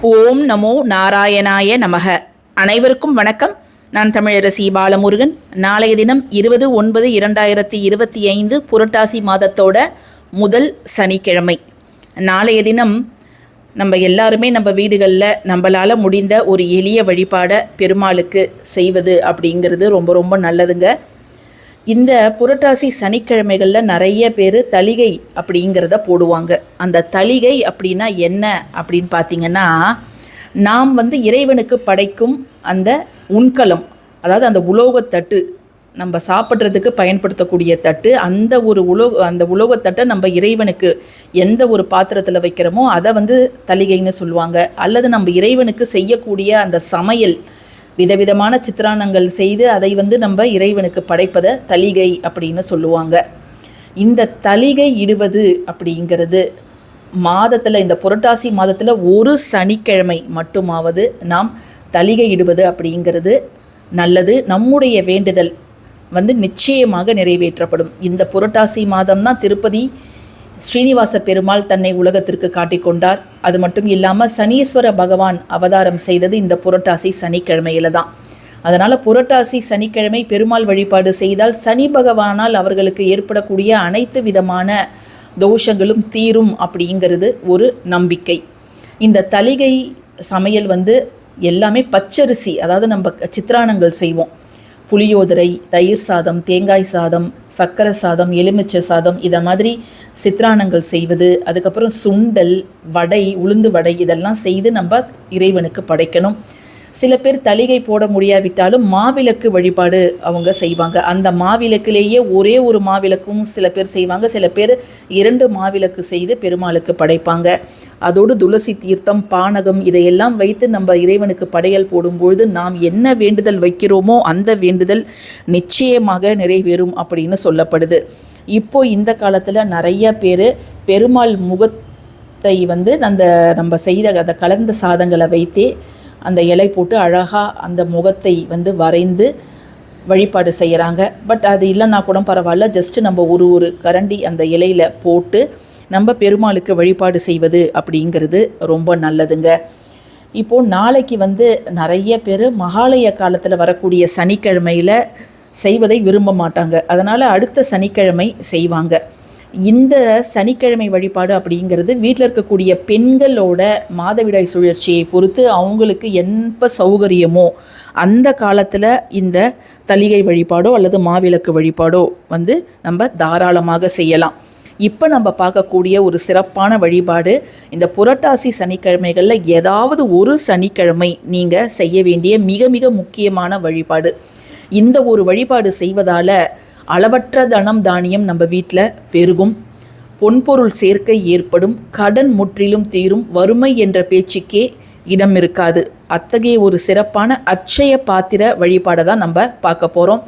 ஓம் நமோ நாராயணாய நமக. அனைவருக்கும் வணக்கம். நான் தமிழரசி பாலமுருகன். நாளைய தினம் இருபது ஒன்பது இரண்டாயிரத்தி இருபத்தி ஐந்து புரட்டாசி மாதத்தோட முதல் சனிக்கிழமை. நாளைய தினம் நம்ம எல்லாருமே நம்ம வீடுகளில் நம்மளால் முடிந்த ஒரு எளிய வழிபாடை பெருமாளுக்கு செய்வது அப்படிங்கிறது ரொம்ப ரொம்ப நல்லதுங்க. இந்த புரட்டாசி சனிக்கிழமைகளில் நிறைய பேர் தளிகை அப்படிங்கிறத போடுவாங்க. அந்த தளிகை அப்படின்னா என்ன அப்படின்னு பார்த்தீங்கன்னா நாம் வந்து இறைவனுக்கு படைக்கும் அந்த உண்கலம் அதாவது அந்த உலோகத்தட்டு நம்ம சாப்பிட்றதுக்கு பயன்படுத்தக்கூடிய தட்டு அந்த ஒரு உலோக அந்த உலோகத்தட்டை நம்ம இறைவனுக்கு எந்த ஒரு பாத்திரத்தில் வைக்கிறோமோ அதை வந்து தளிகைன்னு சொல்லுவாங்க. அல்லது நம்ம இறைவனுக்கு செய்யக்கூடிய அந்த சமையல் விதவிதமான சித்திரானங்கள் செய்து அதை வந்து நம்ம இறைவனுக்கு படைப்பதை தலிகை அப்படின்னு சொல்லுவாங்க. இந்த தலிகை இடுவது அப்படிங்கிறது மாதத்தில் இந்த புரட்டாசி மாதத்தில் ஒரு சனிக்கிழமை மட்டுமாவது நாம் தலிகை இடுவது அப்படிங்கிறது நல்லது. நம்முடைய வேண்டுதல் வந்து நிச்சயமாக நிறைவேற்றப்படும். இந்த புரட்டாசி மாதம் தான் திருப்பதி ஸ்ரீனிவாச பெருமாள் தன்னை உலகத்திற்கு காட்டிக்கொண்டார் அது மட்டும் இல்லாமல் சனீஸ்வர பகவான் அவதாரம் செய்தது இந்த புரட்டாசி சனிக்கிழமையில தான் அதனால் புரட்டாசி சனிக்கிழமை பெருமாள் வழிபாடு செய்தால் சனி பகவானால் அவர்களுக்கு ஏற்படக்கூடிய அனைத்து விதமான தோஷங்களும் தீரும் அப்படிங்கிறது ஒரு நம்பிக்கை. இந்த தலிகை சமையல் வந்து எல்லாமே பச்சரிசி அதாவது நம்ம சித்திரானங்கள் செய்வோம். புளியோதரை தயிர் சாதம் தேங்காய் சாதம் சக்கரை சாதம் எலுமிச்சை சாதம் இதை மாதிரி சித்திரானங்கள் செய்வது அதுக்கப்புறம் சுண்டல் வடை உளுந்து வடை இதெல்லாம் செய்து நம்ம இறைவனுக்கு படைக்கணும். சில பேர் தளிகை போட முடியாவிட்டாலும் மாவிளக்கு வழிபாடு அவங்க செய்வாங்க. அந்த மாவிளக்கிலேயே ஒரே ஒரு மாவிளக்கும் சில பேர் செய்வாங்க. சில பேர் இரண்டு மாவிளக்கு செய்து பெருமாளுக்கு படைப்பாங்க. அதோடு துளசி தீர்த்தம் பானகம் இதையெல்லாம் வைத்து நம்ம இறைவனுக்கு படையல் போடும்பொழுது நாம் என்ன வேண்டுதல் வைக்கிறோமோ அந்த வேண்டுதல் நிச்சயமாக நிறைவேறும் அப்படின்னு சொல்லப்படுது. இப்போ இந்த காலத்தில் நிறைய பேர் பெருமாள் முகத்தை வந்து அந்த நம்ம செய்த அந்த கலந்த சாதங்களை வைத்தே அந்த இலை போட்டு அழகாக அந்த முகத்தை வந்து வரைந்து வழிபாடு செய்கிறாங்க பட் அது இல்லைன்னா கூட பரவாயில்ல. ஜஸ்ட்டு நம்ம ஒரு ஒரு கரண்டி அந்த இலையில் போட்டு நம்ம பெருமாளுக்கு வழிபாடு செய்வது அப்படிங்கிறது ரொம்ப நல்லதுங்க. இப்போது நாளைக்கு வந்து நிறைய பேர் மகாலய காலத்தில் வரக்கூடிய சனிக்கிழமையில் செய்வதை விரும்ப மாட்டாங்க. அதனால் அடுத்த சனிக்கிழமை செய்வாங்க. இந்த சனிக்கிழமை வழிபாடு அப்படிங்கிறது வீட்டில் இருக்கக்கூடிய பெண்களோட மாதவிடாய் சுழற்சியை பொறுத்து அவங்களுக்கு எப்போ சௌகரியமோ அந்த காலத்தில் இந்த தளிகை வழிபாடோ அல்லது மாவிளக்கு வழிபாடோ வந்து நம்ம தாராளமாக செய்யலாம். இப்போ நம்ம பார்க்கக்கூடிய ஒரு சிறப்பான வழிபாடு இந்த புரட்டாசி சனிக்கிழமைகளில் ஏதாவது ஒரு சனிக்கிழமை நீங்கள் செய்ய வேண்டிய மிக மிக முக்கியமான வழிபாடு. இந்த ஒரு வழிபாடு செய்வதால் அளவற்ற தனம் தானியம் நம்ம வீட்டில் பெருகும். பொன்பொருள் சேர்க்கை ஏற்படும். கடன் முற்றிலும் தீரும். வறுமை என்ற பேச்சுக்கே இடம் இருக்காது. அத்தகைய ஒரு சிறப்பான அட்சய பாத்திர வழிபாடை தான் நம்ம பார்க்க போகிறோம்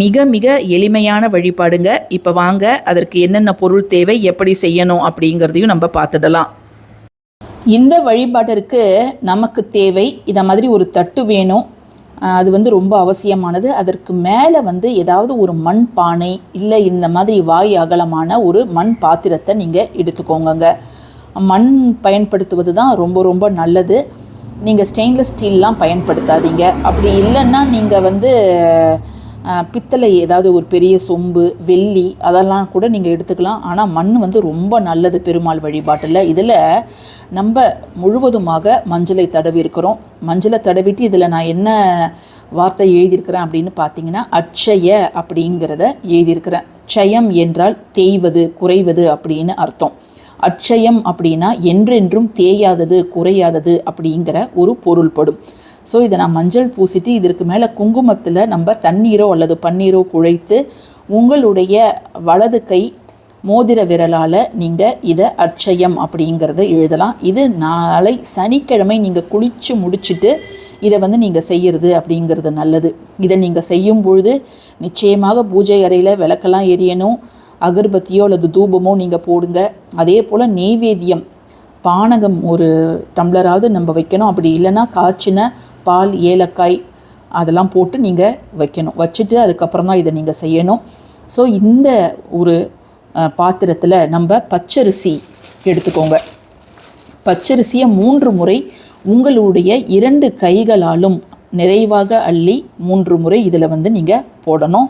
மிக மிக எளிமையான வழிபாடுங்க. இப்போ வாங்க அதற்கு என்னென்ன பொருள் தேவை எப்படி செய்யணும் அப்படிங்கிறதையும் நம்ம பார்த்துடலாம். இந்த வழிபாட்டிற்கு நமக்கு தேவை இதை மாதிரி ஒரு தட்டு வேணும். அது வந்து ரொம்ப அவசியமானது. அதற்கு மேலே வந்து ஏதாவது ஒரு மண் பானை இல்லை இந்த மாதிரி வாய் அகலமான ஒரு மண் பாத்திரத்தை நீங்கள் எடுத்துக்கோங்கங்க. மண் பயன்படுத்துவது தான் ரொம்ப ரொம்ப நல்லது. நீங்கள் ஸ்டெயின்லெஸ் ஸ்டீல்லாம் பயன்படுத்தாதீங்க. அப்படி இல்லைன்னா நீங்கள் வந்து பித்தளை ஏதாவது ஒரு பெரிய சொம்பு வெள்ளி அதெல்லாம் கூட நீங்கள் எடுத்துக்கலாம். ஆனால் மண் வந்து ரொம்ப நல்லது பெருமாள் வழிபாட்டில். இதில் நம்ம முழுவதுமாக மஞ்சளை தடவி இருக்கிறோம். மஞ்சளை தடவிட்டு இதில் நான் என்ன வார்த்தை எழுதியிருக்கிறேன் அப்படின்னு பார்த்தீங்கன்னா அட்சய அப்படிங்கிறத எழுதியிருக்கிறேன். ட்சயம் என்றால் தேய்வது குறைவது அப்படின்னு அர்த்தம். அட்சயம் அப்படின்னா என்றென்றும் தேயாதது குறையாதது அப்படிங்கிற ஒரு பொருள்படும். ஸோ இதை நான் மஞ்சள் பூசிட்டு இதற்கு மேலே குங்குமத்தில் நம்ம தண்ணீரோ அல்லது பன்னீரோ குழைத்து உங்களுடைய வலது கை மோதிர விரலால் நீங்கள் இதை அட்சயம் அப்படிங்கிறத எழுதலாம். இது நாளை சனிக்கிழமை நீங்கள் குளித்து முடிச்சுட்டு இதை வந்து நீங்கள் செய்கிறது அப்படிங்கிறது நல்லது. இதை நீங்கள் செய்யும் பொழுது நிச்சயமாக பூஜை அறையில் விளக்கெல்லாம் எரியணும். அகர்பத்தியோ அல்லது தூபமோ நீங்கள் போடுங்க. அதே போல் நெய்வேத்தியம் பானகம் ஒரு டம்ளராவது நம்ம வைக்கணும். அப்படி இல்லைன்னா காய்ச்சின பால் ஏலக்காய் அதெல்லாம் போட்டு நீங்கள் வைக்கணும். வச்சுட்டு அதுக்கப்புறம் தான் இதை நீங்கள் செய்யணும். ஸோ இந்த ஒரு பாத்திரத்தில் நம்ம பச்சரிசி எடுத்துக்கோங்க. பச்சரிசியை மூன்று முறை உங்களுடைய இரண்டு கைகளாலும் நிறைவாக அள்ளி மூன்று முறை இதில் வந்து நீங்கள் போடணும்.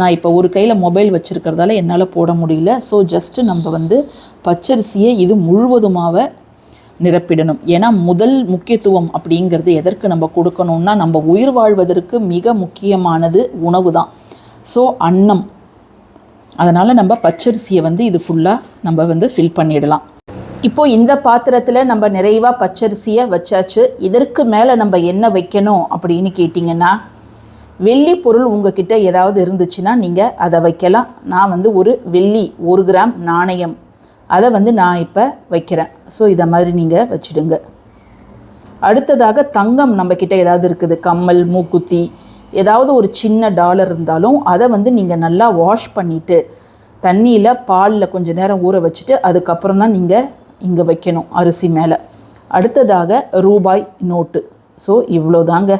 நான் இப்போ ஒரு கையில் மொபைல் வச்சுருக்கிறதால என்னால் போட முடியல. ஸோ ஜஸ்ட்டு நம்ம வந்து பச்சரிசியை இது முழுவதுமாக நிரப்பிடணும். ஏன்னா முதல் முக்கியத்துவம் அப்படிங்கிறது எதற்கு நம்ம கொடுக்கணும்னா நம்ம உயிர் வாழ்வதற்கு மிக முக்கியமானது உணவு தான். ஸோ அன்னம். அதனால் நம்ம பச்சரிசியை வந்து இது ஃபுல்லாக நம்ம வந்து ஃபில் பண்ணிடலாம். இப்போது இந்த பாத்திரத்தில் நம்ம நிறைவாக பச்சரிசியை வச்சாச்சு. இதற்கு மேலே நம்ம என்ன வைக்கணும் அப்படின்னு கேட்டிங்கன்னா வெள்ளி பொருள் உங்ககிட்ட ஏதாவது இருந்துச்சுன்னா நீங்கள் அதை வைக்கலாம். நான் வந்து ஒரு வெள்ளி ஒரு கிராம் நாணயம் அதை வந்து நான் இப்போ வைக்கிறேன். ஸோ இதை மாதிரி நீங்கள் வச்சுடுங்க. அடுத்ததாக தங்கம் நம்மக்கிட்ட ஏதாவது இருக்குது. கம்மல் மூக்குத்தி ஏதாவது ஒரு சின்ன டாலர் இருந்தாலும் அதை வந்து நீங்கள் நல்லா வாஷ் பண்ணிவிட்டு தண்ணியில் பாலில் கொஞ்சம் நேரம் ஊற வச்சுட்டு அதுக்கப்புறம் தான் நீங்கள் இங்கே வைக்கணும் அரிசி மேலே. அடுத்ததாக ரூபாய் நோட்டு. ஸோ இவ்வளோதாங்க.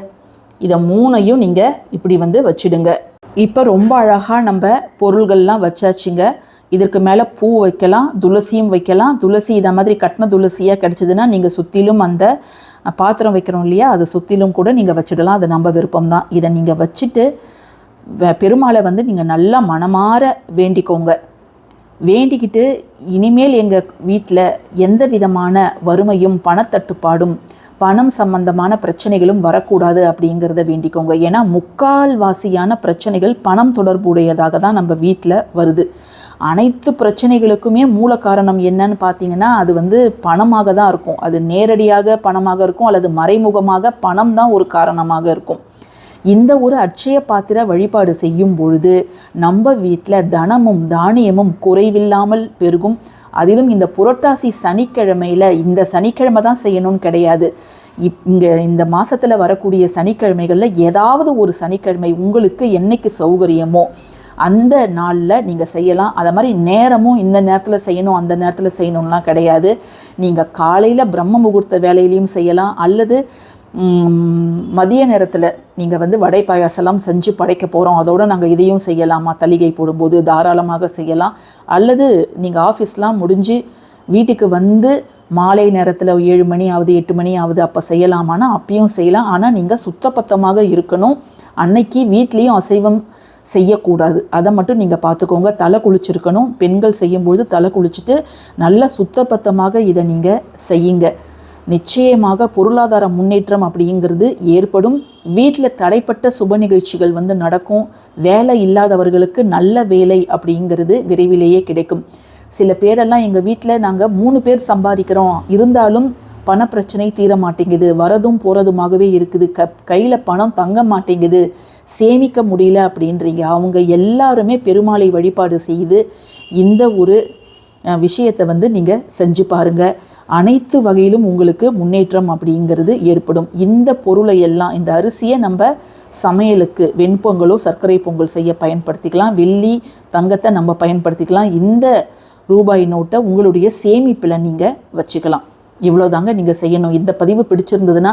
இதை மூணையும் நீங்கள் இப்படி வந்து வச்சுடுங்க. இப்போ ரொம்ப அழகாக நம்ம பொருள்கள்லாம் வச்சாச்சுங்க. இதற்கு மேலே பூ வைக்கலாம் துளசியும் வைக்கலாம். துளசி இதை மாதிரி கட்டின துளசியாக கிடச்சிதுன்னா நீங்கள் சுற்றிலும் அந்த பாத்திரம் வைக்கிறோம் இல்லையா அது சுற்றிலும் கூட நீங்கள் வச்சுடலாம். அது நம்ம விருப்பம் தான் இதை நீங்கள் வச்சுட்டு வ- பெருமாளை வந்து நீங்கள் நல்லா மனமாற வேண்டிக்கோங்க. வேண்டிக்கிட்டு இனிமேல் எங்கள் வீட்டில் எந்த விதமான வறுமையும் பணத்தட்டுப்பாடும் பணம் சம்பந்தமான பிரச்சனைகளும் வரக்கூடாது அப்படிங்கிறத வேண்டிக்கோங்க. ஏன்னா முக்கால்வாசியான பிரச்சனைகள் பணம் தொடர்புடையதாக தான் நம்ம வீட்டில் வருது. அனைத்து பிரச்சனைகளுக்குமே மூல காரணம் என்னன்னு பார்த்தீங்கன்னா அது வந்து பணமாக தான் இருக்கும். அது நேரடியாக பணமாக இருக்கும் அல்லது மறைமுகமாக பணம் தான் ஒரு காரணமாக இருக்கும். இந்த ஒரு அட்சய பாத்திர வழிபாடு செய்யும் பொழுது நம்ம வீட்டில் தனமும் தானியமும் குறைவில்லாமல் பெருகும். அதிலும் இந்த புரட்டாசி சனிக்கிழமையில் இந்த சனிக்கிழமை தான் செய்யணும்னு கிடையாது. இப் இங்கே இந்த மாதத்தில் வரக்கூடிய சனிக்கிழமைகளில் ஏதாவது ஒரு சனிக்கிழமை உங்களுக்கு என்னைக்கு சௌகரியமோ அந்த நாளில் நீங்கள் செய்யலாம். அதை மாதிரி நேரமும் இந்த நேரத்தில் செய்யணும் அந்த நேரத்தில் செய்யணும்லாம் கிடையாது. நீங்கள் காலையில் பிரம்ம முகூர்த்த வேலையிலையும் செய்யலாம். அல்லது மதிய நேரத்தில் நீங்கள் வந்து வடை பாயாசலாம் செஞ்சு படைக்க போகிறோம் அதோடு நாங்கள் இதையும் செய்யலாமா? தலிகை போடும்போது தாராளமாக செய்யலாம். அல்லது நீங்கள் ஆஃபீஸ்லாம் முடிஞ்சு வீட்டுக்கு வந்து மாலை நேரத்தில் ஏழு மணி ஆகுது எட்டு மணி ஆகுது அப்போ செய்யலாமான்னா அப்பயும் செய்யலாம். ஆனால் நீங்கள் சுத்தப்பத்தமாக இருக்கணும். அன்னைக்கு வீட்லேயும் அசைவம் செய்யக்கூடாது. அதை மட்டும் நீங்கள் பார்த்துக்கோங்க. தலை குளிச்சிருக்கணும். பெண்கள் செய்யும்பொழுது தலை குளிச்சுட்டு நல்ல சுத்தபத்தமாக இதை நீங்கள் செய்யுங்க. நிச்சயமாக பொருளாதார முன்னேற்றம் அப்படிங்கிறது ஏற்படும். வீட்டில் தடைப்பட்ட சுப நிகழ்ச்சிகள் வந்து நடக்கும். வேலை இல்லாதவர்களுக்கு நல்ல வேலை அப்படிங்கிறது விரைவிலேயே கிடைக்கும். சில பேரெல்லாம் எங்கள் வீட்டில் நாங்கள் மூணு பேர் சம்பாதிக்கிறோம். இருந்தாலும் பணப்பிரச்சனை தீர மாட்டேங்குது வரதும் போகிறதுமாகவே இருக்குது. க கையில் பணம் தங்க மாட்டேங்குது. சேமிக்க முடியல அப்படின்றீங்க. அவங்க எல்லாருமே பெருமாளை வழிபாடு செய்து இந்த ஒரு விஷயத்தை வந்து நீங்கள் செஞ்சு பாருங்கள் அனைத்து வகையிலும் உங்களுக்கு முன்னேற்றம் அப்படிங்கிறது ஏற்படும். இந்த பொருளை எல்லாம் இந்த அரிசியை நம்ம சமையலுக்கு வெண்பொங்கலோ சர்க்கரை பொங்கல் செய்ய பயன்படுத்திக்கலாம். வெள்ளி தங்கத்தை நம்ம பயன்படுத்திக்கலாம். இந்த ரூபாய் நோட்டை உங்களுடைய சேமிப்பில் நீங்கள் வச்சுக்கலாம். இவ்வளோதாங்க நீங்கள் செய்யணும். இந்த பதிவு பிடிச்சிருந்ததுன்னா